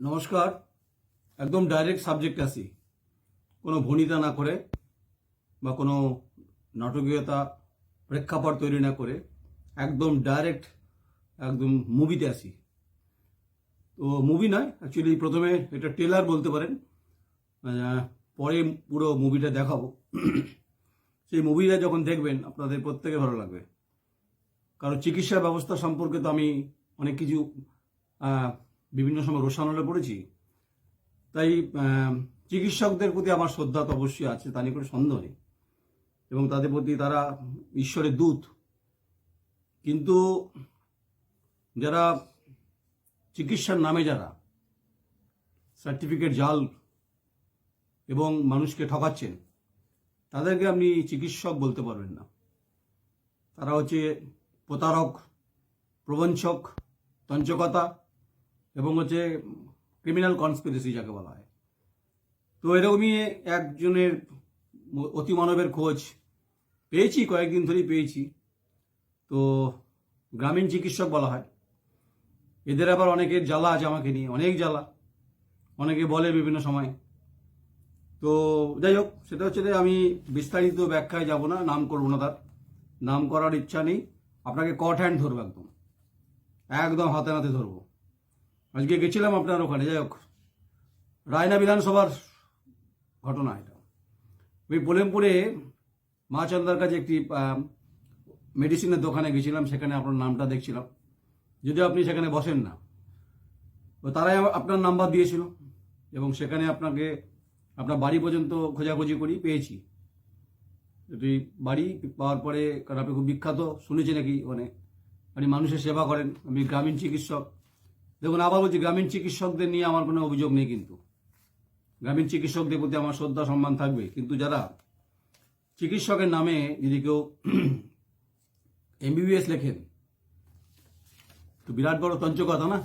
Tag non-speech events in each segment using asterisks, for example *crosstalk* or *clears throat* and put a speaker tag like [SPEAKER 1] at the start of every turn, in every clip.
[SPEAKER 1] নমস্কার। একদম direct subject আসি কোনো ভনিতা না করে বা কোনো নাটকীয়তা, প্রেক্ষাপট তৈরি না করে একদম ডাইরেক্ট একদম মুভিতে আসি তো মুভি নয় অ্যাকচুয়ালি প্রথমে এটা টেলার বলতে পারেন। পরে পুরো মুভিটা দেখাবো। সেই মুভিটা যখন দেখবেন, আপনাদের প্রত্যেকে ভালো লাগবে। কারণ চিকিৎসা ব্যবস্থা সম্পর্কে তো আমি অনেক কিছু বিভিন্ন সময় রোশানলে পড়েছি। তাই চিকিৎসকদের প্রতি আমার শ্রদ্ধা তো অবশ্যই আছে, তা নিয়ে কোনো সন্দেহ নেই। এবং তাদের প্রতি তারা ঈশ্বরের দূত। কিন্তু যারা চিকিৎসার নামে যারা সার্টিফিকেট জাল এবং মানুষকে ঠকাচ্ছেন, তাদেরকে আপনি চিকিৎসক বলতে পারবেন না। তারা হচ্ছে প্রতারক, প্রবঞ্চক, তঞ্চকতা এবং হচ্ছে ক্রিমিনাল কনস্পিরেসি যাকে বলা হয়। তো এরকমই একজনের অতিমানবের খোঁজ পেয়েছি, কয়েকদিন ধরেই পেয়েছি। তো গ্রামীণ চিকিৎসক বলা হয়। এদের আবার অনেকের জ্বালা আছে আমাকে নিয়ে, অনেক জ্বালা। অনেকে বলে বিভিন্ন সময়। তো যাই হোক, সেটা হচ্ছে যে আমি বিস্তারিত ব্যাখ্যায় যাব না, নাম করব না তার। নাম করার ইচ্ছা নেই। আপনাকে কট হ্যান্ড ধরবো একদম। একদম হাতে নাতে ধরবো। আজকে গেছিলাম আপনার ওখানে, যাই হোক। রায়না বিধানসভার ঘটনা এটা। ওই পোলেমপুরে মা চন্দার কাছে একটি মেডিসিনের দোকানে গেছিলাম, সেখানে আপনার নামটা দেখছিলাম। যদিও আপনি সেখানে বসেন না। তারাই আপনার নাম্বার দিয়েছিল এবং সেখানে আপনাকে, আপনার বাড়ি পর্যন্ত খোঁজাখুঁজি করি, পেয়েছি। এটি বাড়ি পাওয়ার পরে, কারণ আপনি খুব বিখ্যাত, শুনেছি নাকি মানে আপনি মানুষের সেবা করেন আমি গ্রামীণ চিকিৎসক। দেখুন, আবার বলছি, গ্রামীণ চিকিৎসকদের নিয়ে আমার কোনো অভিযোগ নেই কিন্তু। গ্রামীণ চিকিৎসকদের প্রতি আমার শ্রদ্ধা, সম্মান থাকবে। কিন্তু যারা চিকিৎসকের নামে যদি কেউ *clears throat* এমবিবিএস লেখেন, তো বিরাট বড় তঞ্চকতা না?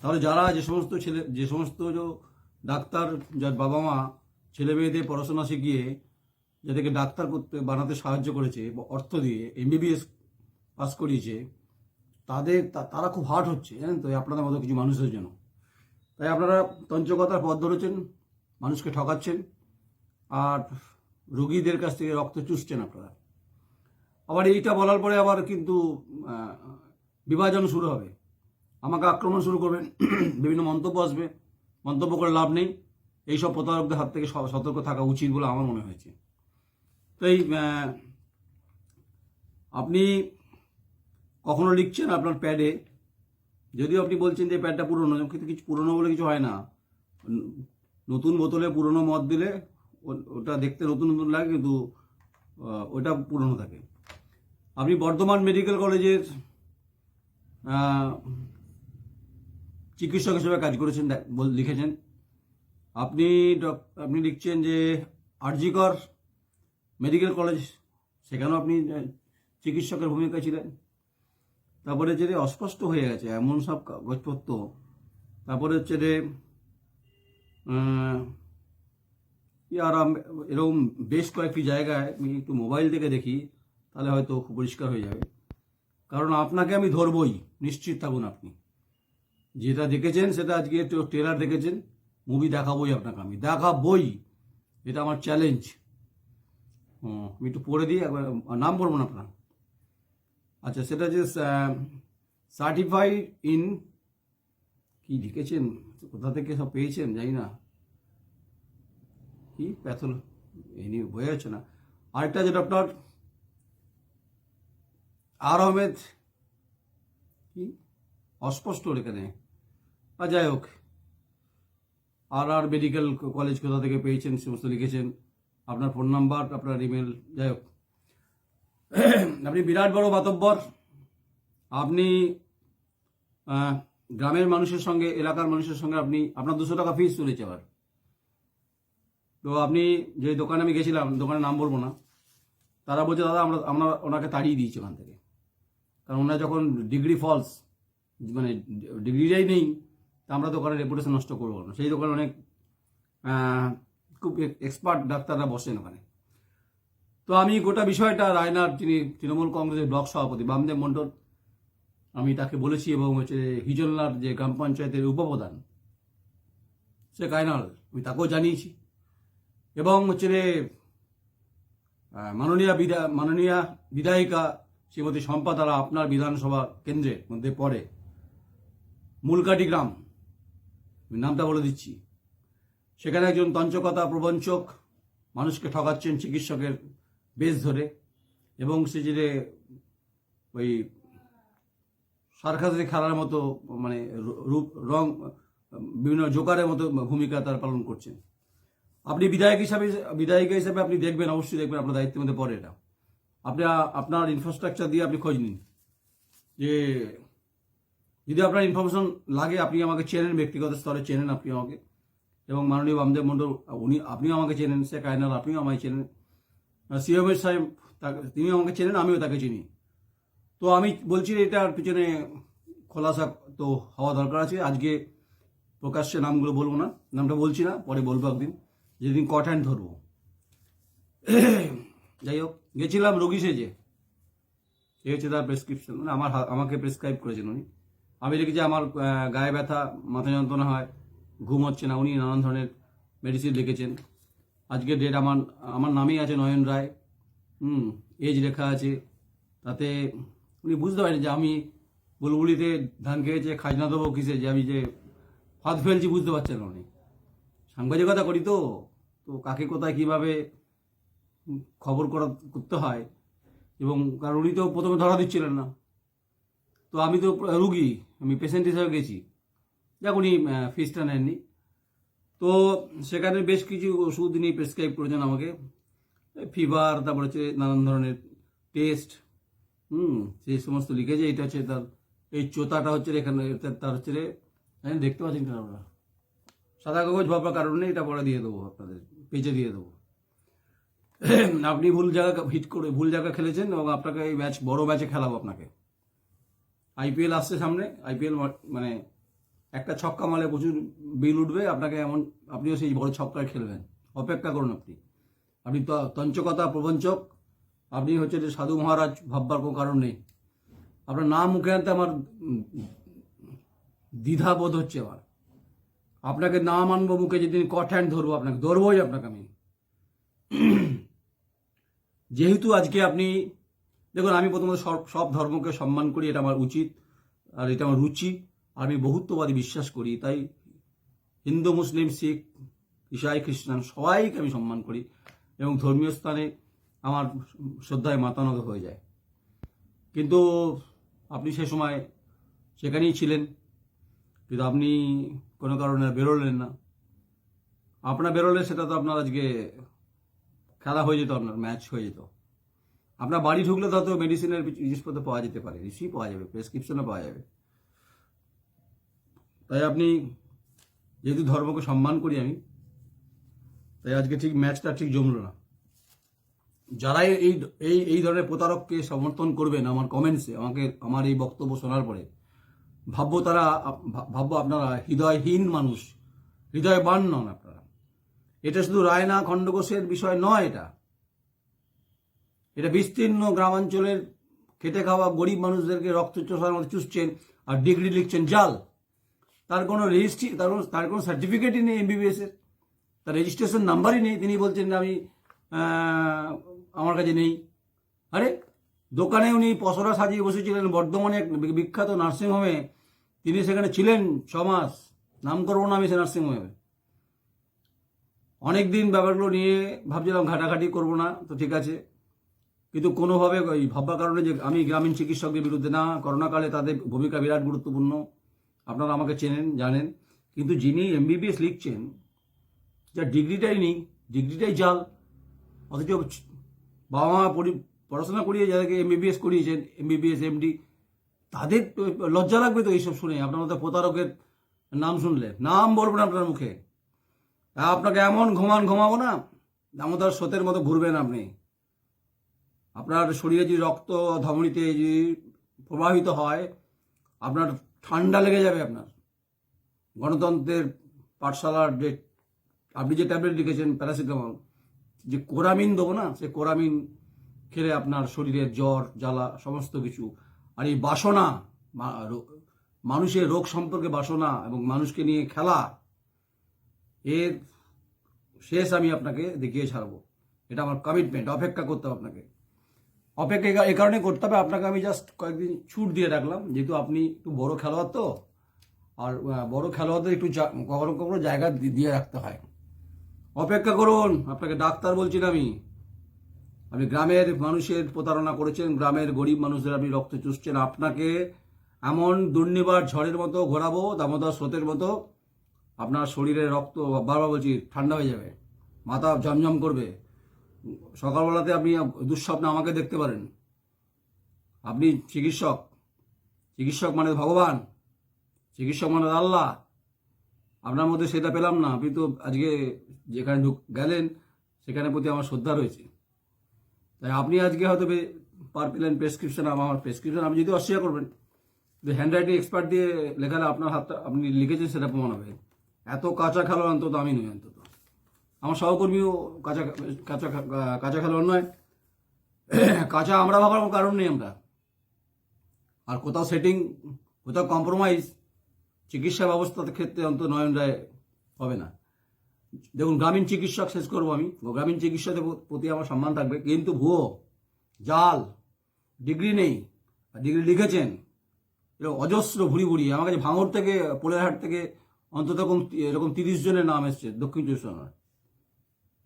[SPEAKER 1] তাহলে যারা যে সমস্ত ছেলে, যে সমস্ত ডাক্তার, যার বাবা মা ছেলে মেয়েদের পড়াশোনা শিখিয়ে যাদেরকে ডাক্তার করতে, বানাতে সাহায্য করেছে অর্থ দিয়ে এমবিবিএস পাস করিয়েছে তাদের তারা খুব হার্ট হচ্ছে, জানেন তো আপনাদের মতো কিছু মানুষের জন্য। তাই আপনারা তঞ্চকতার পথ ধরেছেন, মানুষকে ঠকাচ্ছেন, আর রোগীদের কাছ থেকে রক্ত চুষছেন আপনারা। আবার এইটা বলার পরে আবার কিন্তু বিভাজন শুরু হবে। আমাকে আক্রমণ শুরু করবেন, *clears throat* বিভিন্ন মন্তব্য আসবে, মন্তব্য করে লাভ নেই। এইসব প্রতারকদের হাত থেকে সতর্ক থাকা উচিত বলে আমার মনে হয়েছে। তো এই আপনি কখনো লিখছেন আপনার প্যাডে যদিও আপনি বলছেন যে প্যাডটা পুরনো, কিন্তু কিছু পুরনো বলে কিছু হয় না। নতুন বোতলে পুরনো মদ দিলে ওটা দেখতে নতুন নতুন লাগে, কিন্তু ওটা পুরনো থাকে। আপনি বর্ধমান মেডিকেল কলেজের চিকিৎসক হিসেবে কাজ করেছেন লিখেছেন। আপনি আপনি লিখছেন যে আরজিকর মেডিকেল কলেজ, সেখানেও আপনি চিকিৎসকের ভূমিকা ছিলেন। তারপরে যে অস্পষ্ট হয়ে গেছে, এমন সব কাগজপত্র তারপরে হচ্ছে যে আর এরকম বেশ কয়েকটি জায়গায় আমি একটু মোবাইল থেকে দেখি, তাহলে হয়তো খুব পরিষ্কার হয়ে যাবে। কারণ আপনাকে আমি ধরবই, নিশ্চিত থাকুন আপনি। যেটা দেখেছেন সেটা আজকে একটু ট্রেলার দেখেছেন, মুভি দেখাবই আপনাকে আমি। দেখাবই, এটা আমার চ্যালেঞ্জ। আমি একটু পড়ে দিই একবার নাম বলব না আপনার? আচ্ছা সেটা যে সার্টিফাইড ইন কি লিখেছেন? কোথা থেকে সব পেয়েছেন? জানি না। কি? প্যাথল এই নিয়ে বোঝা যাচ্ছে না। আরেকটা যেটা আপনার, আর আহমেদ, কি? অস্পষ্ট এখানে আর যাই হোক। আর আর মেডিকেল কলেজ কোথা থেকে পেয়েছেন? সমস্ত লিখেছেন। আপনার ফোন নাম্বার, আপনার ইমেল যাই হোক। *clears throat* আপনি বিরাট বড় মাতব্বর। আপনি গ্রামের মানুষের সঙ্গে, এলাকার মানুষের সঙ্গে আপনি, আপনার দুশো টাকা ফিস তুলেছে আবার। তো আপনি যে দোকানে আমি গেছিলাম, দোকানের নাম বলব না, তারা বলছে, দাদা, আমরা আমরা ওনাকে তাড়িয়ে দিয়েছি ওখান থেকে। কারণ ওনার যখন ডিগ্রি ফলস মানে ডিগ্রিটাই নেই, তা আমরা দোকানের রেপুটেশন নষ্ট করব না। সেই দোকানে অনেক খুব এক্সপার্ট ডাক্তাররা বসেন ওখানে। তো আমি গোটা বিষয়টা রায়নার যিনি তৃণমূল কংগ্রেসের ব্লক সভাপতি বামদেব মণ্ডল, আমি তাকে বলেছি এবং হচ্ছে হিজলনার যে গ্রাম পঞ্চায়েতের উপপ্রধান সে কায়নাল, আমি তাকেও জানিয়েছি। এবং হচ্ছে রে মাননীয় বিধা, মাননীয় বিধায়িকা শ্রীমতী শম্পা তারা আপনার বিধানসভা কেন্দ্রের মধ্যে পড়ে। মূলকাটি গ্রাম নামটা বলে দিচ্ছি। সেখানে একজন তঞ্চকতা প্রবঞ্চক, মানুষকে ঠকাচ্ছেন চিকিৎসকের বেশ ধরে। এবং সে যে ওই সার্কাসে খেলার মতো মানে রূপ, রং, বিভিন্ন জোকারের মতো ভূমিকা তার পালন করছেন। আপনি বিধায়ক হিসাবে, বিধায়িকা হিসাবে আপনি দেখবেন, অবশ্যই দেখবেন আপনার দায়িত্বের মধ্যে পড়ে এটা। আপনি আপনার ইনফ্রাস্ট্রাকচার দিয়ে আপনি খোঁজ নিন। যে যদি আপনার ইনফরমেশন লাগে, আপনি আমাকে চেনেন, ব্যক্তিগত স্তরে চেনেন আপনি আমাকে। এবং মাননীয় বামদেব মণ্ডল, উনি, আপনিও আমাকে চেনেন সে কায়নাল আপনিও আমায় চেনেন। সিএমের সাহেব, তাকে তিনিও আমাকে চেনেন, আমিও তাকে চিনি। তো আমি বলছি এটার পিছনে খোলাসা তো হওয়া দরকার আছে। আজকে প্রকাশ্যে নামগুলো বলব না, নামটা বলছি না, পরে বলব একদিন। যেদিন কট হ্যান্ড ধরবো। *clears throat* যাই হোক, গেছিলাম রোগী সেজে। এই হচ্ছে তার প্রেসক্রিপশন মানে আমার আমাকে প্রেসক্রাইব করেছেন উনি। আমি দেখেছি আমার গায়ে ব্যথা, মাথা যন্ত্রণা হয়, ঘুম হচ্ছে না। উনি নানান ধরনের মেডিসিন লিখেছেন। আজকে ডেট আমার আমার নামেই আছে নয়ন রায়, হুম এজ লেখা আছে, তাতে উনি বুঝতে পারেন যে আমি বুলবুলিতে ধান খেয়েছে, খাজনা দেবো কিসে, যে আমি যে ফাঁদ ফেলছি বুঝতে পারছেন উনি। সাংবাদিকতা করি তো তো কাকে কোথায় কীভাবে খবর করা করতে হয়, এবং কারণ উনি তো প্রথমে ধরা দিচ্ছিলেন না। তো আমি তো রুগী, আমি পেশেন্ট হিসাবে গেছি। যাক উনি ফিসটা নেননি। তো সেখানে বেশ কিছু ওষুধ নিয়ে প্রেসক্রাইব করেছেন আমাকে। ফিভার তারপর হচ্ছে নানান ধরনের টেস্ট হুম সেই সমস্ত লিখেছে এটা হচ্ছে তার, এই চোতাটা হচ্ছে এখানে তার হচ্ছে হ্যাঁ দেখতে পাচ্ছেন কিনা আপনারা? সাদা কাগজ ভাবার কারণে এটা পরে দিয়ে দেবো আপনাদের, পেজে দিয়ে দেবো। *clears throat* আপনি ভুল জায়গা হিট করে, ভুল জায়গা খেলেছেন এবং আপনাকে এই ম্যাচ বড় ম্যাচে খেলাবো আপনাকে। আইপিএল আসছে সামনে আইপিএল মানে একটা ছক্কা মারলে প্রচুর বিল উঠবে, আপনাকে এমন, আপনিও সেই বড় ছক্কায় খেলবেন। অপেক্ষা করুন আপনি। আপনি তঞ্চকতা প্রবঞ্চক, আপনি হচ্ছে যে সাধু মহারাজ ভাববার কোনো কারণ নেই। আপনার নাম মুখে আনতে আমার দ্বিধাবোধ হচ্ছে আমার। আপনাকে নাম আনব মুখে যেদিন কট হ্যান্ড ধরবো আপনাকে, ধরবোই আপনাকে আমি। যেহেতু আজকে আপনি, দেখুন আমি প্রথমত সব সব ধর্মকে সম্মান করি, এটা আমার উচিত, আর এটা আমার রুচি। আমি বহুত্ববাদী বিশ্বাস করি, তাই হিন্দু, মুসলিম, শিখ, ইসাই, খ্রিস্টান সবাইকে আমি সম্মান করি এবং ধর্মীয় স্থানে আমার শ্রদ্ধায় মাতানত হয়ে যায়। কিন্তু আপনি সে সময় সেখানেই ছিলেন, কিন্তু আপনি কোনো কারণে বেরোলেন না। আপনার বেরোলে সেটা তো আপনার আজকে খেলা হয়ে যেত, আপনার ম্যাচ হয়ে যেত। আপনার বাড়ি ঢুকলে তো মেডিসিনের জিনিসপত্র পাওয়া যেতে পারে রিসিভ পাওয়া যাবে প্রেসক্রিপশনও পাওয়া যাবে। তাই আপনি যেহেতু ধর্মকে সম্মান করি আমি, তাই আজকে ঠিক ম্যাচটা ঠিক জমলো না। যারা এই এই এই ধরনের প্রতারককে সমর্থন করবেন আমার কমেন্টসে আমাকে, আমার এই বক্তব্য শোনার পরে, ভাববো তারা, ভাববো আপনারা হৃদয়হীন মানুষ, হৃদয়বান নন আপনারা। এটা শুধু রায়না খণ্ডঘোষের বিষয় নয় এটা। এটা বিস্তীর্ণ গ্রামাঞ্চলের খেটে খাওয়া গরিব মানুষদেরকে রক্ত চোষার মধ্যে চুষছেন আর ডিগ্রি লিখছেন জাল। তার কোনো রেজিস্ট্রি তার কোনো তার কোনো সার্টিফিকেটই নেই এমবিবিএস এর। তার রেজিস্ট্রেশন নাম্বারই নেই। তিনি বলছেন আমি আমার কাছে নেই। আরে, দোকানে উনি পসরা সাজিয়ে বসেছিলেন। বর্ধমানে এক বিখ্যাত নার্সিংহোমে। তিনি সেখানে ছিলেন ছ মাস। নাম করব না আমি সে নার্সিংহোমে। অনেক দিন ব্যাপারগুলো নিয়ে ভাবছিলাম, ঘাটাঘাটি করব না, তো ঠিক আছে। কিন্তু কোনোভাবে ওই ভাববার কারণে যে আমি গ্রামীণ চিকিৎসকদের বিরুদ্ধে, না, করোনাকালে তাদের ভূমিকা বিরাট গুরুত্বপূর্ণ। আপনারা আমাকে চেনেন, জানেন, কিন্তু যিনি এমবিবিএস লিখছেন, যার ডিগ্রিটাই নেই, ডিগ্রিটাই জাল অথচ বাবা মা পড়াশোনা করিয়ে যাদেরকে এমবিবিএস করিয়েছেন এমবিবিএস এমডি তাদের লজ্জা লাগবে তো এইসব শুনে। আপনার মতো প্রতারকের নাম শুনলে নাম বলব না আপনার মুখে। আপনাকে এমন ঘুমান ঘুমাবো না, দামোদর স্রোতের মতো ঘুরবেন আপনি। আপনার শরীরে যদি রক্ত ধমনীতে যদি প্রবাহিত হয়, আপনার ঠান্ডা লেগে যাবে আপনার। গণতন্ত্রের পাঠশালার যে আপনি যে ট্যাবলেট লিখেছেন প্যারাসিটামল যে কোরামিন দেবো না, সে কোরামিন খেলে আপনার শরীরের জ্বর, জ্বালা, সমস্ত কিছু। আর এই বাসনা মানুষের রোগ সম্পর্কে বাসনা এবং মানুষকে নিয়ে খেলা, এর শেষ আমি আপনাকে দেখিয়ে ছাড়বো। এটা আমার কমিটমেন্ট অপেক্ষা করতে হবে আপনাকে। অপেক্ষা এ- এ কারণে করতে হবে। আপনাকে আমি জাস্ট কয়েকদিন ছুট দিয়ে রাখলাম। যেহেতু আপনি একটু বড় খেলোয়াড় তো, আর বড় খেলোয়াড়দের একটু কখনো কখনো জায়গা দিয়ে রাখতে হয়। অপেক্ষা করুন। আপনাকে ডাক্তার বলছি আমি। আপনি গ্রামের মানুষের প্রতারণা করেছেন। গ্রামের গরিব মানুষদের আপনি রক্ত চুষছেন। আপনাকে এমন দুর্নিবার ঝড়ের মতো ঘোরাবো, দামোদর স্রোতের মতো আপনার শরীরে রক্ত, বারবার বলছি, ঠান্ডা হয়ে যাবে। মাথা জমজম করবে। সকালবেলাতে আপনি দুঃস্বপ্নে আমাকে দেখতে পারেন। আপনি চিকিৎসক। চিকিৎসক মানে ভগবান। চিকিৎসক মানে আল্লাহ। আপনার মধ্যে সেটা পেলাম না। আপনি তো আজকে যেখানে ঢুক গেলেন সেখানে প্রতি আমার শ্রদ্ধা রয়েছে। তাই আপনি আজকে হয়তো পার পেলেন প্রেসক্রিপশন আমার প্রেসক্রিপশন আপনি যদি অস্বীকার করবেন হ্যান্ড রাইটিং এক্সপার্ট দিয়ে লেখালে আপনার হাতটা আপনি লিখেছেন, সেটা প্রমাণ হবে। এত কাঁচা খেলোয়াড় অন্তত আমি নই, অন্তত। আমার সহকর্মীও কাঁচা কাঁচা কাঁচা খেলোয়াড় নয়। কাঁচা আমরা ভাবার কোনো কারণ নেই আমরা। আর কোথাও সেটিং কোথাও কম্প্রোমাইজ চিকিৎসা ব্যবস্থার ক্ষেত্রে অন্ত নয়ন রায় হবে না। দেখুন, গ্রামীণ চিকিৎসক শেষ করব আমি। গ্রামীণ চিকিৎসাদের প্রতি আমার সম্মান থাকবে। কিন্তু ভুয়ো, জাল, ডিগ্রি নেই। ডিগ্রি লিখেছেন। এরকম অজস্র ভুড়ি ভুড়ি। আমার কাছে ভাঙড় থেকে, পোলেরহাট থেকে অন্তত এরকম তিরিশ জনের নাম এসছে দক্ষিণ চব্বিশ পরগনার।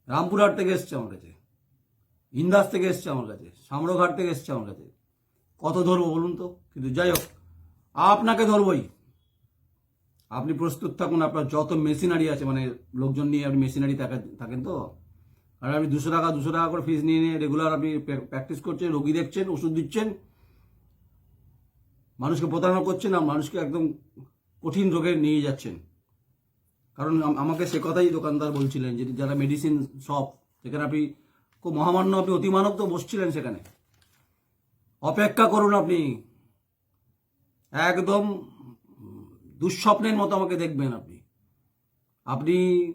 [SPEAKER 1] রামপুরহাট থেকে এসছে আমার কাছে। ইন্দাস থেকে এসছে আমার কাছে। সামরঘাট থেকে এসছে আমার কাছে। কত ধরবো বলুন তো? কিন্তু যাই হোক, আপনাকে ধরবই। আপনি প্রস্তুত থাকুন, আপনার যত মেশিনারি আছে মানে লোকজন নিয়ে আপনি মেশিনারি থাকেন তো? আর আপনি দুশো টাকা দুশো টাকা করে ফিস নিয়ে নিয়ে রেগুলার আপনি প্র্যাকটিস করছেন, রোগী দেখছেন, ওষুধ দিচ্ছেন। মানুষকে প্রতারণা করছেন আর মানুষকে একদম কঠিন রোগে নিয়ে যাচ্ছেন। কারণ আমাকে সে কথাই দোকানদার বলছিলেন যে যারা মেডিসিন শপ সেখানে আপনি খুব মহামান্য আপনি অতিমানব তো বসছিলেন সেখানে। অপেক্ষা করুন আপনি। একদম দুঃস্বপ্নের মতো আমাকে দেখবেন আপনি। আপনি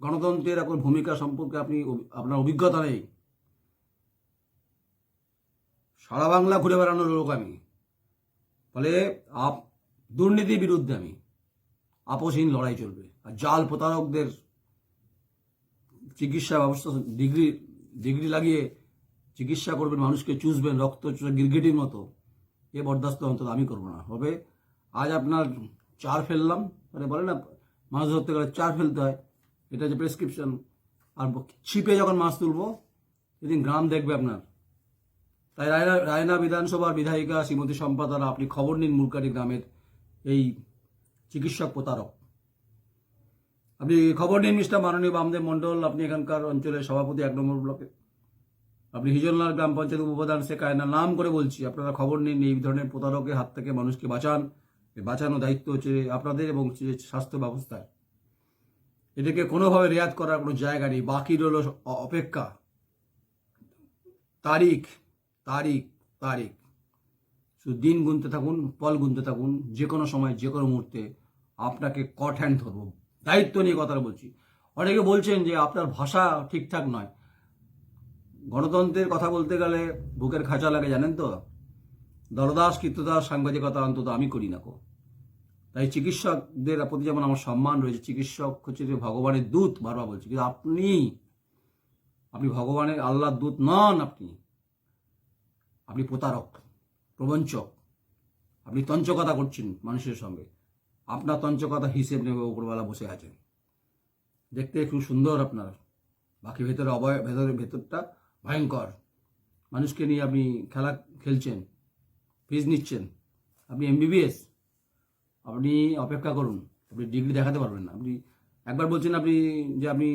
[SPEAKER 1] গণতন্ত্রের এখন ভূমিকা সম্পর্কে আপনি আপনার অভিজ্ঞতা নেই। সারা বাংলা ঘুরে বেড়ানোর লোক আমি। ফলে আপ দুর্নীতির বিরুদ্ধে আমি। আপোষহীন লড়াই চলবে। জাল প্রতারকদের চিকিৎসা ব্যবস্থা, ডিগ্রি ডিগ্রি লাগিয়ে চিকিৎসা করবেন, মানুষকে চুষবেন, রক্ত গিরগিটির মতো। এ বরদাস্ত অন্তত আমি করব না। হবে, আজ আপনার চার ফেললাম। মানে বলে না মাছ ধরতে গেলে চার ফেলতে হয়। এটা যে প্রেসক্রিপশন আর ছিপে যখন মাছ তুলবো, সেদিন গ্রাম দেখবে আপনার। তাই রায়না রায়না বিধানসভার বিধায়িকা শ্রীমতী সম্পাদারা আপনি খবর নিন মুরকারি গ্রামের এই চিকিৎসক প্রতারক। আপনি খবর নিন মিস্টার মাননীয় বামদেব মণ্ডল, আপনি এখানকার অঞ্চলের সভাপতি এক নম্বর ব্লকে। আপনি হিজলনার গ্রাম পঞ্চায়েত উপপ্রধান সে কায়না নাম করে বলছি, আপনারা খবর নিন, এই ধরনের প্রতারকের হাত থেকে মানুষকে বাঁচান। বাঁচানো দায়িত্ব হচ্ছে আপনাদের এবং স্বাস্থ্য ব্যবস্থায়। এটাকে কোনোভাবে রেয়াত করার কোনো জায়গা নেই। বাকি রইল অপেক্ষা। তারিখ তারিখ তারিখ। শুধু দিন গুনতে থাকুন, পল গুনতে থাকুন যে কোনো সময় যে কোনো মুহূর্তে আপনাকে কট হ্যান্ড ধরবো। দায়িত্ব নিয়ে কথা বলছি। অনেকে বলছেন যে আপনার ভাষা ঠিকঠাক নয়। গণতন্ত্রের কথা বলতে গেলে বুকের খাঁচা লাগে, জানেন তো? দলদাস, কীর্তদাস, সাংবাদিকতা অন্তত আমি করি না কো। তাই চিকিৎসকদের প্রতি যেমন আমার সম্মান রয়েছে, চিকিৎসক হচ্ছে যে ভগবানের দূত বারবার বলছি, কিন্তু আপনি আপনি ভগবানের আল্লাহর দূত নন আপনি। আপনি প্রতারক, প্রবঞ্চক। আপনি তঞ্চকতা করছেন মানুষের সঙ্গে। আপনার তঞ্চকতা হিসেব নেবে ওপরবেলা বসে আছেন। দেখতে খুব সুন্দর আপনার। বাকি ভেতরে অবয় ভেতরে, ভেতরটা ভয়ঙ্কর। মানুষকে নিয়ে আপনি খেলা খেলছেন, ফিজ নিচ্ছেন। আপনি এমবিবিএস আপনি অপেক্ষা করুন, আপনি ডিগ্রি দেখাতে পারবেন না। আপনি একবার বলছেন আপনি, যে আপনি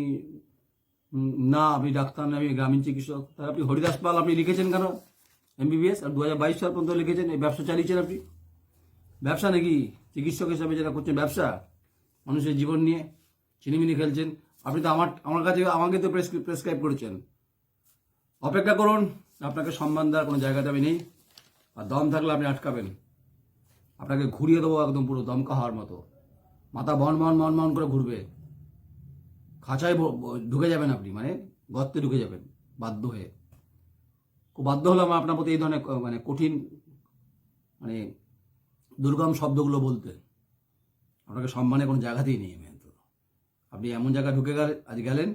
[SPEAKER 1] না, আপনি ডাক্তার না আমি গ্রামীণ চিকিৎসক। তাহলে আপনি হরিদাস পাল আপনি লিখেছেন কেন? এমবিবিএস আর দু হাজার বাইশ সাল পর্যন্ত লিখেছেন, এই ব্যবসা চালিয়েছেন আপনি? ব্যবসা নাকি চিকিৎসক হিসাবে যেটা করছেন ব্যবসা, মানুষের জীবন নিয়ে চিনিমিনি খেলছেন, আপনি তো আমার আমার কাছে, আমাকে তো প্রেসক্রাইব করেছেন। অপেক্ষা করুন, আপনাকে সম্মান দেওয়ার কোনো জায়গাতে আমি নেই। আর দম থাকলে আপনি আটকাবেন। আপনাকে ঘুরিয়ে দেবো একদম পুরো দমকা হওয়ার মতো। মাথা বন বন বন বন করে ঘুরবে। খাঁচায় ঢুকে যাবেন আপনি মানে গর্তে ঢুকে যাবেন, বাধ্য হয়ে। খুব বাধ্য হলাম আপনার প্রতি এই ধরনের মানে কঠিন মানে দুর্গম শব্দগুলো বলতে। আপনাকে সম্মানে কোনো জায়গাতেই নেই আমি অন্তত। আপনি এমন জায়গায় ঢুকে গেলেন আজ গেলেন,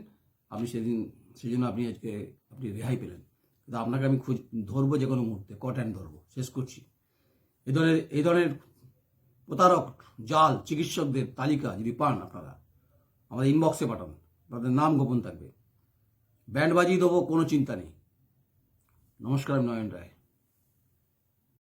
[SPEAKER 1] আপনি সেদিন সেই জন্য আপনি আজকে আপনি রেহাই পেলেন। কিন্তু আপনাকে আমি খুঁজ ধরবো যে কোনো মুহূর্তে কট অ্যান্ড ধরবো। শেষ করছি। এই ধরনের এই ধরনের প্রতারক, জাল, চিকিৎসকদের তালিকা যদি পান আপনারা, আমাদের ইনবক্সে পাঠান। আপনাদের নাম গোপন থাকবে। ব্যান্ড বাজিয়ে দেবো, কোনো চিন্তা নেই। নমস্কার, আমি নয়ন রায়।